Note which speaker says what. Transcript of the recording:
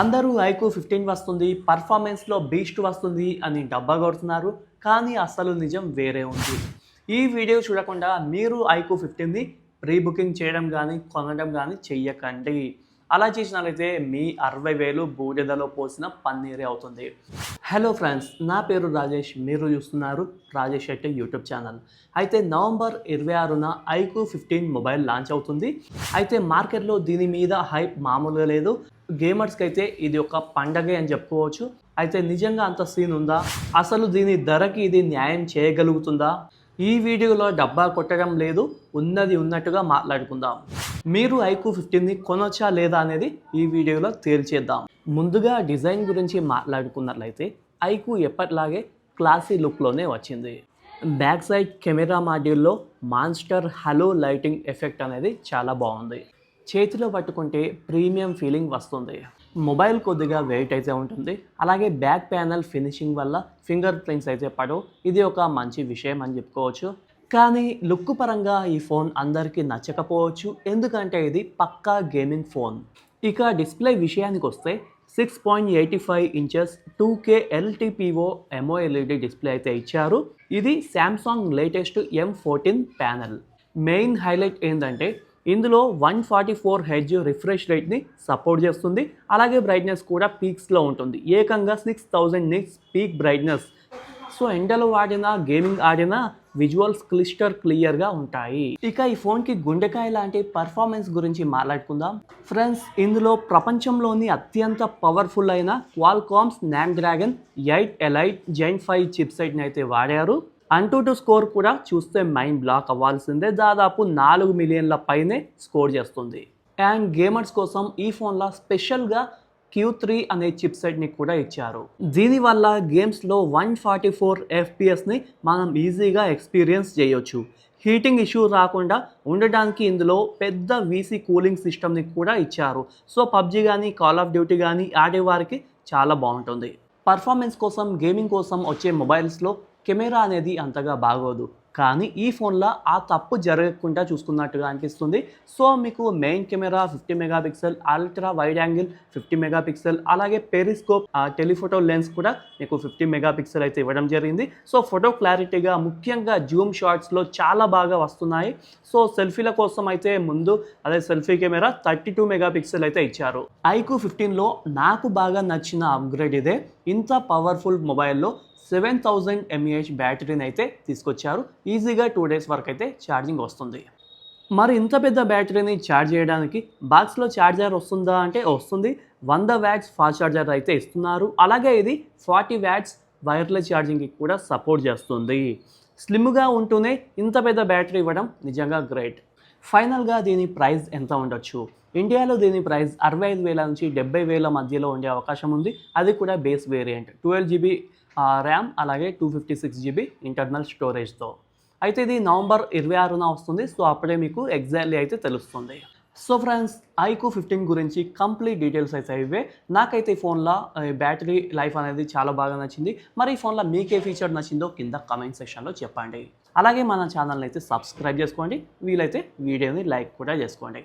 Speaker 1: అందరూ iQOO fifteen వస్తుంది పర్ఫార్మెన్స్లో beast వస్తుంది అని డబ్బా కొడుతున్నారు కానీ అసలు నిజం వేరే ఉంది. ఈ వీడియో చూడకుండా మీరు ఐకు ఫిఫ్టీన్ని ప్రీ బుకింగ్ చేయడం కానీ కొనడం కానీ చెయ్యకండి. అలా చేసినట్లయితే మీ అరవై వేలు బూడిదలో పోసిన పన్నీరే అవుతుంది. హలో ఫ్రెండ్స్ నా పేరు రాజేష్ మీరు చూస్తున్నారు రాజేష్ శెట్టి యూట్యూబ్ ఛానల్. అయితే నవంబర్ ఇరవై ఆరున ఐకు ఫిఫ్టీన్ మొబైల్ లాంచ్ అవుతుంది. అయితే మార్కెట్లో దీని మీద హైప్ మామూలుగా లేదు. గేమర్స్కి అయితే ఇది ఒక పండగే అని చెప్పుకోవచ్చు. అయితే నిజంగా అంత సీన్ ఉందా? అసలు దీని ధరకి ఇది న్యాయం చేయగలుగుతుందా? ఈ వీడియోలో డబ్బా కొట్టడం లేదు ఉన్నది ఉన్నట్టుగా మాట్లాడుకుందాం. మీరు ఐకు ఫిఫ్టీన్ని కొనొచ్చా లేదా అనేది ఈ వీడియోలో తేల్చేద్దాం. ముందుగా డిజైన్ గురించి మాట్లాడుకున్నట్లయితే ఐకు ఎప్పటిలాగే క్లాసీ లుక్లోనే వచ్చింది. బ్యాక్ సైడ్ కెమెరా మాడ్యూల్లో మాన్స్టర్ హలో లైటింగ్ ఎఫెక్ట్ అనేది చాలా బాగుంది. చేతిలో పట్టుకుంటే ప్రీమియం ఫీలింగ్ వస్తుంది. మొబైల్ కొద్దిగా వెయిట్ అయితే ఉంటుంది. అలాగే బ్యాక్ ప్యానల్ ఫినిషింగ్ వల్ల ఫింగర్ ప్రింట్స్ అయితే పడవు. ఇది ఒక మంచి విషయం అని చెప్పుకోవచ్చు. కానీ లుక్ పరంగా ఈ ఫోన్ అందరికీ నచ్చకపోవచ్చు. ఎందుకంటే ఇది పక్కా గేమింగ్ ఫోన్. ఇక డిస్ప్లే విషయానికి వస్తే six point eighty five inches two K LTPO AMOLED display అయితే ఇచ్చారు. ఇది Samsung latest M fourteen panel. Main highlight ఏంటంటే ఇందులో one forty four H refresh రేట్ని support చేస్తుంది. అలాగే బ్రైట్నెస్ కూడా పీక్స్లో ఉంటుంది. ఏకంగా six thousand nits peak brightness. So ఎండలో ఆడినా గేమింగ్ ఆడినా విజువల్స్ క్లిస్టర్ క్లియర్గా ఉంటాయి. ఇక ఈ ఫోన్కి గుండెకాయ లాంటి పర్ఫార్మెన్స్ గురించి మాట్లాడుకుందాం. ఫ్రెండ్స్ ఇందులో ప్రపంచంలోని అత్యంత పవర్ఫుల్ అయిన Qualcomm's Snapdragon eight elite gen five చిప్సైట్ని అయితే వాడారు. అంటూ టు స్కోర్ కూడా చూస్తే మైండ్ బ్లాక్ అవ్వాల్సిందే. దాదాపు నాలుగు మిలియన్ల పైనే స్కోర్ చేస్తుంది. అండ్ గేమర్స్ కోసం ఈ ఫోన్లో స్పెషల్గా క్యూ త్రీ అనే చిప్సెట్ని కూడా ఇచ్చారు. దీనివల్ల గేమ్స్లో వన్ ఫార్టీ ఫోర్ ఎఫ్పిఎస్ని మనం ఈజీగా ఎక్స్పీరియన్స్ చేయొచ్చు. హీటింగ్ ఇష్యూ రాకుండా ఉండడానికి ఇందులో పెద్ద వీసీ కూలింగ్ సిస్టమ్ని కూడా ఇచ్చారు. సో పబ్జి కానీ కాల్ ఆఫ్ డ్యూటీ కానీ ఆడేవారికి చాలా బాగుంటుంది. పర్ఫార్మెన్స్ కోసం గేమింగ్ కోసం వచ్చే మొబైల్స్లో కెమెరా అనేది అంతగా బాగోదు. కానీ ఈ ఫోన్లో ఆ తప్పు జరగకుండా చూసుకున్నట్టుగా అనిపిస్తుంది. సో మీకు main camera fifty megapixel ultra wide angle fifty megapixel అలాగే పెరిస్కోప్ టెలిఫోటో లెన్స్ కూడా మీకు ఫిఫ్టీ మెగాపిక్సెల్ అయితే ఇవ్వడం జరిగింది. సో ఫోటో క్లారిటీగా ముఖ్యంగా జూమ్ షాట్స్లో చాలా బాగా వస్తున్నాయి. సో సెల్ఫీల కోసం అయితే ముందు అదే selfie camera thirty two megapixel అయితే ఇచ్చారు. ఐకు ఫిఫ్టీన్లో నాకు బాగా నచ్చిన అప్గ్రేడ్ ఇదే. ఇంత పవర్ఫుల్ మొబైల్లో సెవెన్ థౌజండ్ ఎంఏహెచ్ బ్యాటరీని అయితే తీసుకొచ్చారు. ఈజీగా టూ డేస్ వరకు అయితే ఛార్జింగ్ వస్తుంది. మరి ఇంత పెద్ద బ్యాటరీని ఛార్జ్ చేయడానికి బాక్స్లో ఛార్జర్ వస్తుందా అంటే వస్తుంది. వంద వ్యాట్స్ ఫాస్ట్ ఛార్జర్ అయితే ఇస్తున్నారు. అలాగే ఇది ఫార్టీ వ్యాట్స్ వైర్లెస్ ఛార్జింగ్కి కూడా సపోర్ట్ చేస్తుంది. స్లిమ్గా ఉంటూనే ఇంత పెద్ద బ్యాటరీ ఇవ్వడం నిజంగా గ్రేట్. ఫైనల్గా దీని ప్రైస్ ఎంత ఉండొచ్చు? ఇండియాలో దీని ప్రైస్ అరవై ఐదు వేల నుంచి డెబ్బై వేల మధ్యలో ఉండే అవకాశం ఉంది. అది కూడా base variant. Twelve GB RAM అలాగే two fifty six GB internal స్టోరేజ్తో. అయితే ఇది నవంబర్ ఇరవై ఆరున వస్తుంది. సో అప్పుడే మీకు ఎగ్జాక్ట్లీ అయితే తెలుస్తుంది. సో ఫ్రెండ్స్ ఐకో ఫిఫ్టీన్ గురించి కంప్లీట్ డీటెయిల్స్ అయితే ఇవే నాకైతే ఈ ఫోన్లో బ్యాటరీ లైఫ్ అనేది చాలా బాగా నచ్చింది. మరి ఈ ఫోన్లో మీకే ఫీచర్ నచ్చిందో కింద కమెంట్ సెక్షన్లో చెప్పండి. అలాగే మన ఛానల్ని అయితే సబ్స్క్రైబ్ చేసుకోండి. వీలైతే వీడియోని లైక్ కూడా చేసుకోండి.